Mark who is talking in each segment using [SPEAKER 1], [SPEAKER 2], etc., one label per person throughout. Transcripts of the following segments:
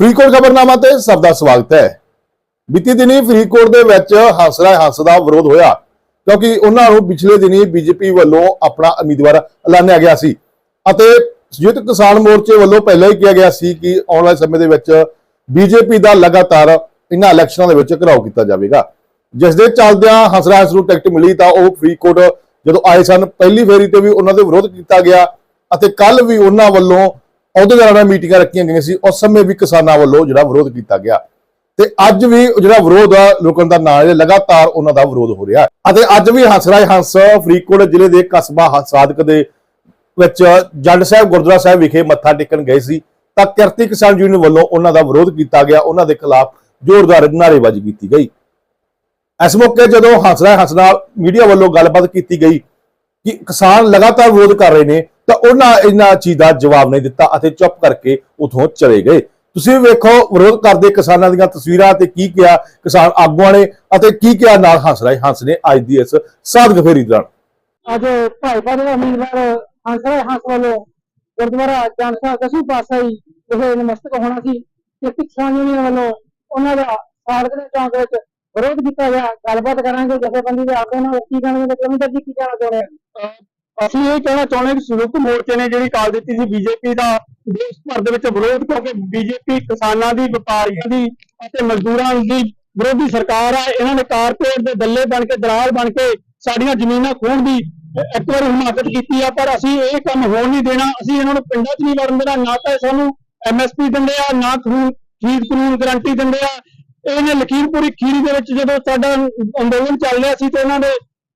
[SPEAKER 1] ਫਰੀਦਕੋਟ ਖਬਰਨਾਮਾ ਤੇ ਸਭ ਦਾ ਸਵਾਗਤ ਹੈ। ਬੀਤੀ ਦਿਨੀ ਫਰੀਦਕੋਟ ਦੇ ਵਿੱਚ ਹੰਸਰਾਏ ਹੰਸ ਦਾ ਵਿਰੋਧ ਹੋਇਆ ਕਿਉਂਕਿ ਉਹਨਾਂ ਨੂੰ ਪਿਛਲੇ ਦਿਨੀ ਬੀਜੇਪੀ ਵੱਲੋਂ ਆਪਣਾ ਉਮੀਦਵਾਰ ਐਲਾਨਿਆ ਗਿਆ ਸੀ ਅਤੇ ਸੰਯੁਕਤ ਕਿਸਾਨ ਮੋਰਚੇ ਵੱਲੋਂ ਪਹਿਲਾਂ ਹੀ ਕਿਹਾ ਗਿਆ ਸੀ ਕਿ ਆਉਣ ਵਾਲੇ ਸਮੇਂ ਦੇ ਵਿੱਚ ਬੀਜੇਪੀ ਦਾ ਲਗਾਤਾਰ ਇਹਨਾਂ ਇਲੈਕਸ਼ਨਾਂ ਦੇ ਵਿੱਚ ਘਿਰਾਓ ਕੀਤਾ ਜਾਵੇਗਾ। ਜਿਸ ਦੇ ਚੱਲਦਿਆਂ ਹੰਸਰਾਏ ਹੰਸ ਨੂੰ ਟਿਕਟ ਮਿਲੀ ਤਾਂ ਉਹ ਫਰੀਦਕੋਟ ਜਦੋਂ ਆਏ ਸਨ, ਪਹਿਲੀ ਫੇਰੀ ਤੇ ਵੀ ਉਹਨਾਂ ਦੇ ਵਿਰੋਧ ਕੀਤਾ ਗਿਆ ਅਤੇ ਕੱਲ ਵੀ ਉਹਨਾਂ ਵੱਲੋਂ ਅਹੁਦੇਦਾਰਾਂ ਨਾਲ ਮੀਟਿੰਗਾਂ ਰੱਖੀਆਂ ਗਈਆਂ ਸੀ। ਉਸ ਸਮੇਂ ਵੀ ਕਿਸਾਨਾਂ ਵੱਲੋਂ ਜਿਹੜਾ ਵਿਰੋਧ ਕੀਤਾ ਗਿਆ। ਤੇ ਅੱਜ ਵੀ ਜਿਹੜਾ ਵਿਰੋਧ ਆ, ਲੋਕਾਂ ਦਾ ਨਾਂ ਹੈ ਲਗਾਤਾਰ ਉਹਨਾਂ ਦਾ ਵਿਰੋਧ ਹੋ ਰਿਹਾ। ਅਤੇ ਅੱਜ ਵੀ ਹੰਸਰਾਏ ਹੰਸ ਫਰੀਦਕੋਟ ਜ਼ਿਲ੍ਹੇ ਦੇ ਕਸਬਾ ਸਾਦਕ ਦੇ ਵਿੱਚ ਜੰਡ ਸਾਹਿਬ, ਗੁਰਦੁਆਰਾ ਸਾਹਿਬ ਵਿਖੇ ਮੱਥਾ ਟੇਕਣ ਗਏ ਸੀ। ਤਾਂ ਕਿਰਤੀ ਕਿਸਾਨ ਯੂਨੀਅਨ ਵੱਲੋਂ ਉਹਨਾਂ ਦਾ ਵਿਰੋਧ ਕੀਤਾ ਗਿਆ। ਉਹਨਾਂ ਦੇ ਖਿਲਾਫ ਜ਼ੋਰਦਾਰ ਨਾਅਰੇਬਾਜ਼ੀ ਕੀਤੀ ਗਈ। ਇਸ ਮੌਕੇ ਜਦੋਂ ਹੰਸਰਾਏ ਹੰਸ ਨਾਲ ਮੀਡੀਆ ਵੱਲੋਂ ਗੱਲਬਾਤ ਕੀਤੀ ਗਈ ਕਿ ਕਿਸਾਨ ਲਗਾਤਾਰ ਵਿਰੋਧ ਕਰ ਰਹੇ ਨੇ ਤਾਂ ਉਹਨਾਂ ਇਹਨਾਂ ਚੀਜ਼ ਦਾ ਜਵਾਬ ਨਹੀਂ ਦਿੱਤਾ ਅਤੇ ਚੁੱਪ ਕਰਕੇ ਉਥੋਂ ਚਲੇ ਗਏ। ਤੁਸੀਂ ਵੇਖੋ, ਵਿਰੋਧ ਕਰਦੇ ਕਿਸਾਨਾਂ ਦੀਆਂ ਤਸਵੀਰਾਂ ਤੇ ਕੀ ਕਿਹਾ ਕਿਸਾਨ ਆਗੂਆਂ ਨੇ ਅਤੇ ਕੀ ਕਿਹਾ ਨਾਲ ਹੰਸ ਰਾਏ ਹੰਸ ਨੇ ਅੱਜ ਦੀ ਇਸ ਸਾਧਕ ਫੇਰੀ ਦੌਰਾਨ।
[SPEAKER 2] ਅੱਜ ਭਾਜਪਾ ਦੇ ਉਮੀਦਵਾਰ ਹੰਸਰਾਏ ਹੰਸ ਵੱਲੋਂ ਗੁਰਦੁਆਰਾ ਜਾਨਸਾ ਦਸੂ ਪਾਤਸ਼ਾਹੀ ਵਿਖੇ ਨਮਸਤਕ ਹੋਣਾ ਸੀ ਤੇ ਕਿਸਾਨ ਯੂਨੀਅਨ ਵੱਲੋਂ ਉਹਨਾਂ ਦਾ ਸਾਲਕ ਦੇ ਚੌਂਕ ਵਿੱਚ ਵਿਰੋਧ ਕੀਤਾ ਗਿਆ। ਗੱਲਬਾਤ ਕਰਾਂਗੇ ਜਥੇਬੰਦੀ ਦੇ ਆਗੂ ਨਾਲ। ਕੀ ਕਹਿਣਗੇ ਤੇ ਕਮਿਟਰ ਜੀ ਕੀ ਕਹਿਣਾ ਚਾਹੁੰਦੇ
[SPEAKER 3] ਅਸੀਂ ਇਹ ਕਹਿਣਾ ਚਾਹੁੰਦੇ ਹਾਂ ਕਿ ਸੰਯੁਕਤ ਮੋਰਚੇ ਨੇ ਜਿਹੜੀ ਕਾਲ ਦਿੱਤੀ ਸੀ ਬੀਜੇਪੀ ਦਾ, ਦੇਸ਼ ਭਰ ਦੇ ਵਿੱਚ ਵਿਰੋਧ ਕਿਉਂਕਿ ਬੀਜੇਪੀ ਕਿਸਾਨਾਂ ਦੀ, ਵਪਾਰੀਆਂ ਦੀ ਅਤੇ ਮਜ਼ਦੂਰਾਂ ਦੀ ਵਿਰੋਧੀ ਸਰਕਾਰ ਆ, ਇਹਨਾਂ ਨੇ ਕਾਰਪੋਰੇਟ ਦੇ ਦੱਲੇ ਬਣ ਕੇ, ਦਲਾਲ ਬਣ ਕੇ ਸਾਡੀਆਂ ਜ਼ਮੀਨਾਂ ਖੋਹਣ ਦੀ ਇੱਕ ਵਾਰ ਹਿਮਾਕਤ ਕੀਤੀ ਆ, ਪਰ ਅਸੀਂ ਇਹ ਕੰਮ ਹੋਣ ਨਹੀਂ ਦੇਣਾ, ਅਸੀਂ ਇਹਨਾਂ ਨੂੰ ਪਿੰਡਾਂ 'ਚ ਨਹੀਂ ਵੜਨ ਦੇਣਾ, ਨਾ ਤਾਂ ਇਹ ਸਾਨੂੰ ਐਮਐਸਪੀ ਦਿੰਦੇ ਆ, ਨਾ ਕਾਨੂੰਨ ਖੀਰ ਕਾਨੂੰਨ ਗਰੰਟੀ ਦਿੰਦੇ ਆ। ਇਹਨੇ ਲਖੀਮਪੁਰੀ ਖੀਰੀ ਦੇ ਵਿੱਚ ਜਦੋਂ ਸਾਡਾ ਅੰਦੋਲਨ ਚੱਲ ਰਿਹਾ ਸੀ ਤੇ ਇਹਨਾਂ ਦੇ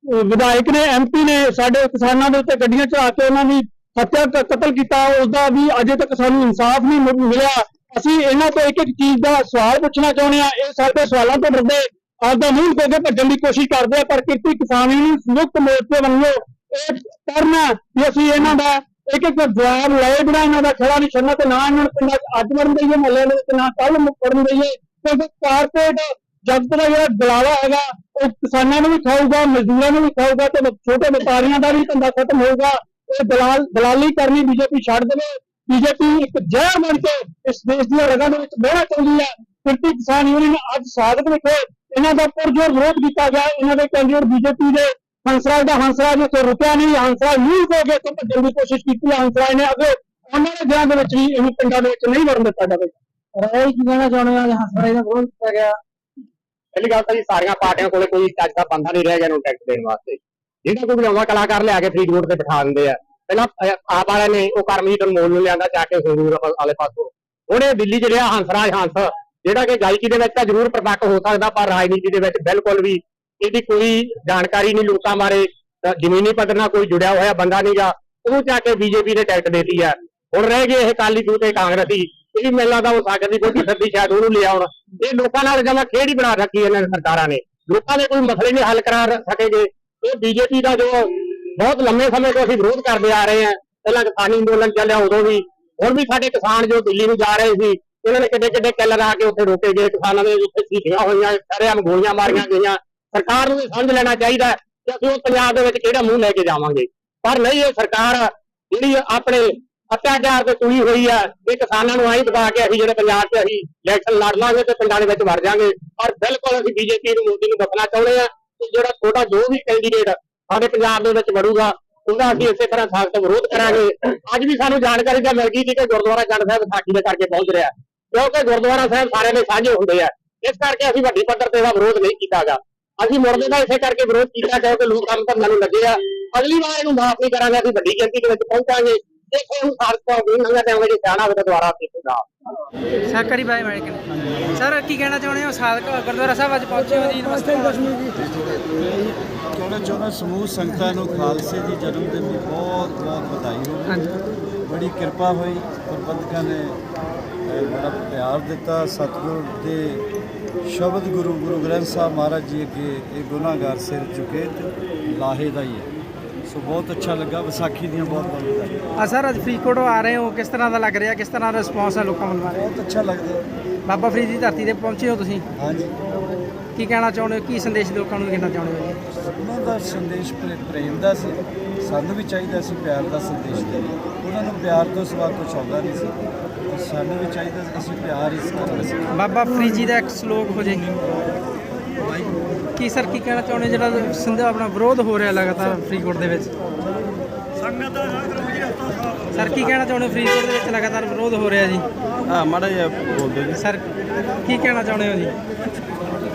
[SPEAKER 3] ਵਿਧਾਇਕ ਨੇ ਐਮਪੀ ਨੇ ਸਾਡੇ ਕਿਸਾਨਾਂ ਦੇ ਉੱਤੇ ਗੱਡੀਆਂ ਚੜਾ ਕੇ ਉਹਨਾਂ ਦੀ ਹੱਤਿਆ ਕਤਲ ਕੀਤਾ। ਉਸ ਦਾ ਵੀ ਅਜੇ ਤੱਕ ਸਾਨੂੰ ਇਨਸਾਫ ਨਹੀਂ ਮਿਲਿਆ। ਅਸੀਂ ਇਹਨਾਂ ਤੋਂ ਇੱਕ ਇੱਕ ਚੀਜ਼ ਦਾ ਸਵਾਲ ਪੁੱਛਣਾ ਚਾਹੁੰਦੇ ਆ ਇਹ ਸਾਡੇ ਸਵਾਲਾਂ ਤੋਂ ਡਰਦੇ, ਆਪਦਾ ਮੂੰਹ ਖੋ ਕੇ ਭੱਜਣ ਦੀ ਕੋਸ਼ਿਸ਼ ਕਰਦੇ ਆ, ਪਰ ਕਿਰਤੀ ਕਿਸਾਨੀ ਨੂੰ ਸੰਯੁਕਤ ਮੋਰਚੇ ਵੱਲੋਂ ਇਹ ਕਰਨਾ ਵੀ ਅਸੀਂ ਇਹਨਾਂ ਦਾ ਇੱਕ ਇੱਕ ਜਵਾਬ ਲਏ ਬਿਨਾਂ ਇਹਨਾਂ ਦਾ ਖੜਾ ਨਹੀਂ ਛੱਡਣਾ ਤੇ ਨਾ ਇਹਨਾਂ ਨੂੰ ਪਿੰਡਾਂ 'ਚ ਅੱਜ ਵੜਨ ਦਈਏ, ਮਹੱਲੇ ਦੇ ਵਿੱਚ ਨਾ ਕੱਲ ਵੜਨ ਦਈਏ। ਕਿਉਂਕਿ ਕਾਰਪੋਰੇਟ ਜਗਤ ਦਾ ਜਿਹੜਾ ਬੁਲਾਵਾ ਹੈਗਾ ਉਹ ਕਿਸਾਨਾਂ ਨੂੰ ਵੀ ਖਾਊਗਾ, ਮਜ਼ਦੂਰਾਂ ਨੂੰ ਵੀ ਖਾਊਗਾ ਤੇ ਛੋਟੇ ਵਪਾਰੀਆਂ ਦਾ ਵੀ ਧੰਦਾ ਖਤਮ ਹੋਊਗਾ। ਇਹ ਦਲਾਲ, ਦਲਾਲੀ ਕਰਨੀ ਬੀਜੇਪੀ ਛੱਡ ਦੇਵੇ। ਬੀਜੇਪੀ ਇੱਕ ਜ਼ਹਿਰ ਬਣ ਕੇ ਇਸ ਦੇਸ਼ ਦੀਆਂ ਰਗਾਂ ਦੇ ਵਿੱਚ ਬਹਿਣਾ ਚਾਹੁੰਦੀ ਹੈ। ਕਿਰਤੀ ਕਿਸਾਨ ਯੂਨੀਅਨ ਅੱਜ ਸਾਧਕ ਵਿਖੇ ਇਹਨਾਂ ਦਾ ਪੁਰਜੋਰ ਵਿਰੋਧ ਕੀਤਾ ਗਿਆ। ਇਹਨਾਂ ਦੇ ਕੈਂਡੀਡੇਟ ਬੀਜੇਪੀ ਦੇ ਹੰਸਰਾਜ ਦਾ ਹੰਸਰਾਜ ਇੱਥੇ ਰੁਕਿਆ ਨਹੀਂ। ਹੰਸਰਾਜ ਨਹੀਂ ਹੋ ਕੇ ਤੋਂ ਭੱਜਣ ਦੀ ਕੋਸ਼ਿਸ਼ ਕੀਤੀ। ਹੈ ਹੰਸਰਾਜ ਨੇ ਅੱਗੇ ਉਹਨਾਂ ਦੇ ਦਿਨਾਂ ਦੇ ਵਿੱਚ ਵੀ ਇਹਨੂੰ ਪਿੰਡਾਂ ਦੇ ਵਿੱਚ ਨਹੀਂ ਵੜਨ ਦਿੱਤਾ ਜਾਵੇਗਾ।
[SPEAKER 2] ਰਾਏ ਕੀ ਕਹਿਣਾ ਚਾਹੁੰਦੇ ਆ ਅੱਜ ਦਾ ਵਿਰੋਧ ਕੀਤਾ ਗਿਆ।
[SPEAKER 3] ਪਹਿਲੀ ਗੱਲ ਤਾਂ ਜੀ ਸਾਰੀਆਂ ਪਾਰਟੀਆਂ ਕੋਲੇ ਕੋਈ ਚੱਜ ਦਾ ਬੰਦਾ ਨਹੀਂ ਰਹਿ ਗਿਆ ਇਹਨੂੰ ਟੈਕਸ ਦੇਣ ਵਾਸਤੇ। ਜਿਹੜਾ ਕੋਈ ਨਵਾਂ ਕਲਾਕਾਰ ਲਿਆ ਕੇ ਫਰੀਦਕੋਟ ਤੇ ਬਿਠਾ ਦਿੰਦੇ ਆ। ਪਹਿਲਾਂ ਆਪ ਵਾਲਿਆਂ ਨੇ ਉਹ ਕਰਮਜੀਤ ਅਨਮੋਲ ਨੂੰ ਲਿਆਂਦਾ, ਜਾ ਕੇ ਸੰਗਰੂਰ ਵਾਲੇ ਪਾਸੋਂ। ਉਹਨੇ ਦਿੱਲੀ ਚ ਰਿਹਾ ਹੰਸਰਾਜ ਹੰਸ, ਜਿਹੜਾ ਕਿ ਗਾਇਕੀ ਦੇ ਵਿੱਚ ਤਾਂ ਜ਼ਰੂਰ ਪ੍ਰਤੱਖ ਹੋ ਸਕਦਾ, ਪਰ ਰਾਜਨੀਤੀ ਦੇ ਵਿੱਚ ਬਿਲਕੁਲ ਵੀ ਇਹਦੀ ਕੋਈ ਜਾਣਕਾਰੀ ਨਹੀਂ ਲੋਕਾਂ ਬਾਰੇ ਜ਼ਮੀਨੀ ਪੱਧਰ ਨਾਲ ਕੋਈ ਜੁੜਿਆ ਹੋਇਆ ਬੰਦਾ ਨਹੀਂਗਾ ਉਹ ਜਾ ਕੇ ਬੀਜੇਪੀ ਨੇ ਟਿਕਟ ਦੇਤੀ ਆ। ਹੁਣ ਰਹਿ ਗਏ ਇਹ ਕਾਲੀ ਦੂ ਤੇ ਕਾਂਗਰਸੀ। ਇਹ ਵੀ ਮੈਨੂੰ ਲੱਗਦਾ ਹੋ ਸਕਦੀ ਕੋਈ ਸੱਦੀ ਸ਼ਾਇਦ ਉਹਨੂੰ ਲਿਆ ਆਉਣ ਇਹ ਲੋਕਾਂ ਨਾਲ ਜਮਾ ਖੇਡ ਬਣਾ ਰੱਖੀ ਇਹਨਾਂ ਨੇ ਸਰਕਾਰਾਂ ਨੇ। ਲੋਕਾਂ ਦੇ ਕੋਈ ਮਸਲੇ ਨਹੀਂ ਹੱਲ ਕਰਾ ਸਕੇਗੇ ਇਹ ਬੀਜੇਪੀ ਦਾ ਜੋ ਬਹੁਤ ਲੰਮੇ ਸਮੇਂ ਤੋਂ ਅਸੀਂ ਵਿਰੋਧ ਕਰਦੇ ਆ ਰਹੇ ਹਾਂ ਪਹਿਲਾਂ ਕਿਸਾਨੀ ਅੰਦੋਲਨ ਚੱਲਿਆ, ਉਦੋਂ ਵੀ। ਹੁਣ ਵੀ ਸਾਡੇ ਕਿਸਾਨ ਜੋ ਦਿੱਲੀ ਨੂੰ ਜਾ ਰਹੇ ਸੀ, ਇਹਨਾਂ ਨੇ ਕਿੱਡੇ ਕਿੱਡੇ ਕਿੱਲ ਆ ਕੇ ਉੱਥੇ ਰੋਕੇ ਗਏ ਕਿਸਾਨਾਂ ਦੇ ਉੱਤੇ ਸੀਟੀਆਂ ਹੋਈਆਂ, ਸਾਰਿਆਂ ਨੂੰ ਗੋਲੀਆਂ ਮਾਰੀਆਂ ਗਈਆਂ। ਸਰਕਾਰ ਨੂੰ ਵੀ ਸਮਝ ਲੈਣਾ ਚਾਹੀਦਾ ਕਿ ਅਸੀਂ ਉਹ ਪੰਜਾਬ ਦੇ ਵਿੱਚ ਕਿਹੜਾ ਮੂੰਹ ਲੈ ਕੇ ਜਾਵਾਂਗੇ। ਪਰ ਨਹੀਂ, ਇਹ ਸਰਕਾਰ ਜਿਹੜੀ ਆਪਣੇ ਅਤਿਆਚਾਰ ਤੇ ਤੁਲੀ ਹੋਈ ਆ, ਇਹ ਕਿਸਾਨਾਂ ਨੂੰ ਆਈ ਦਬਾ ਕੇ ਅਸੀਂ ਜਿਹੜੇ ਪੰਜਾਬ 'ਚ ਅਸੀਂ ਇਲੈਕਸ਼ਨ ਲੜ ਲਾਂਗੇ ਤੇ ਪਿੰਡਾਂ ਦੇ ਵਿੱਚ ਵੜ ਜਾਾਂਗੇ। ਔਰ ਬਿਲਕੁਲ ਅਸੀਂ ਬੀਜੇਪੀ ਨੂੰ ਮੋਦੀ ਨੂੰ ਦੱਸਣਾ ਚਾਹੁੰਦੇ ਆ ਕਿ ਜਿਹੜਾ ਛੋਟਾ ਜੋ ਵੀ ਕੈਂਡੀਡੇਟ ਸਾਡੇ ਪੰਜਾਬ ਦੇ ਵਿੱਚ ਵੜੂਗਾ, ਉਹਦਾ ਅਸੀਂ ਇਸੇ ਤਰ੍ਹਾਂ ਸਖਤ ਵਿਰੋਧ ਕਰਾਂਗੇ। ਅੱਜ ਵੀ ਸਾਨੂੰ ਜਾਣਕਾਰੀ ਤਾਂ ਮਿਲ ਗਈ ਸੀ ਕਿ ਗੁਰਦੁਆਰਾ ਜੰਡ ਸਾਹਿਬ ਵਿਸਾਖੀ ਦੇ ਕਰਕੇ ਪਹੁੰਚ ਰਿਹਾ ਕਿਉਂਕਿ ਗੁਰਦੁਆਰਾ ਸਾਹਿਬ ਸਾਰਿਆਂ ਦੇ ਸਾਂਝੇ ਹੁੰਦੇ ਆ। ਇਸ ਕਰਕੇ ਅਸੀਂ ਵੱਡੀ ਪੱਧਰ ਤੇ ਇਹਦਾ ਵਿਰੋਧ ਨਹੀਂ ਕੀਤਾਗਾ। ਅਸੀਂ ਮੁਰਦੇ ਦਾ ਇਸੇ ਕਰਕੇ ਵਿਰੋਧ ਕੀਤਾ ਕਿਉਂਕਿ ਲੋਕ ਕੰਮ ਧੰਦਾ ਨੂੰ ਲੱਗੇ ਆ। ਅਗਲੀ ਵਾਰ ਇਹਨੂੰ ਮਾਫ ਨਹੀਂ ਕਰਾਂਗੇ, ਅਸੀਂ ਵੱਡੀ ਗਿਣਤੀ ਦੇ ਵਿੱਚ ਪਹੁੰਚਾਂਗੇ। ਦੇਖੋ ਹੁਣ ਸਾਲ ਤੋਂ ਵੀ ਲੰਘਿਆ ਤੇ ਆਉਂਦੇ ਜੇ ਸਿਆਣਾ ਹੋਵੇ ਤਾਂ ਦੁਬਾਰਾ ਦੇਖੇਗਾ
[SPEAKER 4] ਸਾਕਰੀ ਬਾਈ ਮੈਡੀਕਲ ਸਰ ਕੀ ਕਹਿਣਾ ਚਾਹੁੰਦੇ ਹੋ? ਸਾਦਕ ਗੁਰਦੁਆਰਾ ਸਾਹਿਬ ਅੱਜ ਪਹੁੰਚੇ ਹੋ ਜੀ ਨਮਸਤੇ।
[SPEAKER 5] ਕਹਿਣਾ ਚਾਹੁੰਦਾ ਸਮੂਹ ਸੰਗਤਾਂ ਨੂੰ ਖਾਲਸੇ ਦੀ ਜਨਮ ਦਿਨ ਦੀ ਬਹੁਤ ਬਹੁਤ ਵਧਾਈ ਹੋਵੇ
[SPEAKER 4] ਹਾਂਜੀ।
[SPEAKER 5] ਬੜੀ ਕਿਰਪਾ ਹੋਈ। ਪ੍ਰਬੰਧਕਾਂ ਨੇ ਬੜਾ ਪਿਆਰ ਦਿੱਤਾ। ਸਤਿਗੁਰ ਦੇ ਸ਼ਬਦ ਗੁਰੂ ਗੁਰੂ ਗ੍ਰੰਥ ਸਾਹਿਬ ਮਹਾਰਾਜ ਜੀ ਅੱਗੇ ਇਹ ਗੁਨਾਹਗਾਰ ਸਿਰ ਤੇ ਲਾਹੇ ਦਾ ਹੀ ਹੈ। ਸੋ ਬਹੁਤ ਅੱਛਾ ਲੱਗਾ ਵਿਸਾਖੀ ਦੀਆਂ ਬਹੁਤ ਬਹੁਤ ਵਧਾਈਆਂ।
[SPEAKER 4] ਆ ਸਰ ਅੱਜ ਫਰੀਦਕੋਟ ਆ ਰਹੇ ਹੋ ਕਿਸ ਤਰ੍ਹਾਂ ਦਾ ਲੱਗ ਰਿਹਾ ਕਿਸ ਤਰ੍ਹਾਂ ਦਾ ਰਿਸਪੌਂਸ ਹੈ ਲੋਕਾਂ ਵੱਲੋਂ? ਆ ਰਿਹਾ
[SPEAKER 5] ਬਹੁਤ ਅੱਛਾ ਲੱਗਦਾ।
[SPEAKER 4] ਬਾਬਾ ਫਰੀਦ ਦੀ ਧਰਤੀ ਤੇ ਪਹੁੰਚੇ ਹੋ ਤੁਸੀਂ?
[SPEAKER 5] ਹਾਂਜੀ।
[SPEAKER 4] ਕੀ ਕਹਿਣਾ ਚਾਹੁੰਦੇ ਹੋ? ਕੀ ਸੰਦੇਸ਼ ਲੋਕਾਂ ਨੂੰ ਦੇਣਾ ਚਾਹੁੰਦੇ ਹੋ? ਜੀ
[SPEAKER 5] ਉਹਨਾਂ ਦਾ ਸੰਦੇਸ਼ ਪ੍ਰੇ- ਪ੍ਰੇਮ ਦਾ ਸੀ। ਸਾਨੂੰ ਵੀ ਚਾਹੀਦਾ ਸੀ ਪਿਆਰ ਦਾ ਸੰਦੇਸ਼ ਦੇਈਏ ਉਹਨਾਂ ਨੂੰ ਪਿਆਰ ਤੋਂ ਸਿਵਾ ਕੁਝ ਆਉਂਦਾ ਨਹੀਂ ਸੀ। ਤੇ ਸੋ ਸਾਨੂੰ ਵੀ ਚਾਹੀਦਾ ਅਸੀਂ ਪਿਆਰ ਇਸ ਕਰਨਾ ਸੀ
[SPEAKER 4] ਬਾਬਾ ਫਰੀਜੀ ਦਾ ਇੱਕ ਸਲੋਕ ਹੋ ਜੇ। ਕੀ ਸਰ ਕੀ ਕਹਿਣਾ ਚਾਹੁੰਦੇ ਜਿਹੜਾ ਸਿੰਧ ਆਪਣਾ ਵਿਰੋਧ ਹੋ ਰਿਹਾ ਲਗਾਤਾਰ ਫਰੀਦਕੋਟ ਦੇ ਵਿੱਚ? ਸਰ ਕੀ ਕਹਿਣਾ ਚਾਹੁੰਦੇ ਹੋ? ਫਰੀਦਕੋਟ ਦੇ ਵਿੱਚ ਲਗਾਤਾਰ ਵਿਰੋਧ ਹੋ ਰਿਹਾ ਜੀ।
[SPEAKER 5] ਹਾਂ ਮਾੜਾ ਜਿਹਾ ਬੋਲਦੇ ਜੀ।
[SPEAKER 4] ਸਰ ਕੀ ਕਹਿਣਾ ਚਾਹੁੰਦੇ ਹੋ ਜੀ?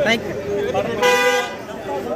[SPEAKER 4] ਥੈਂਕ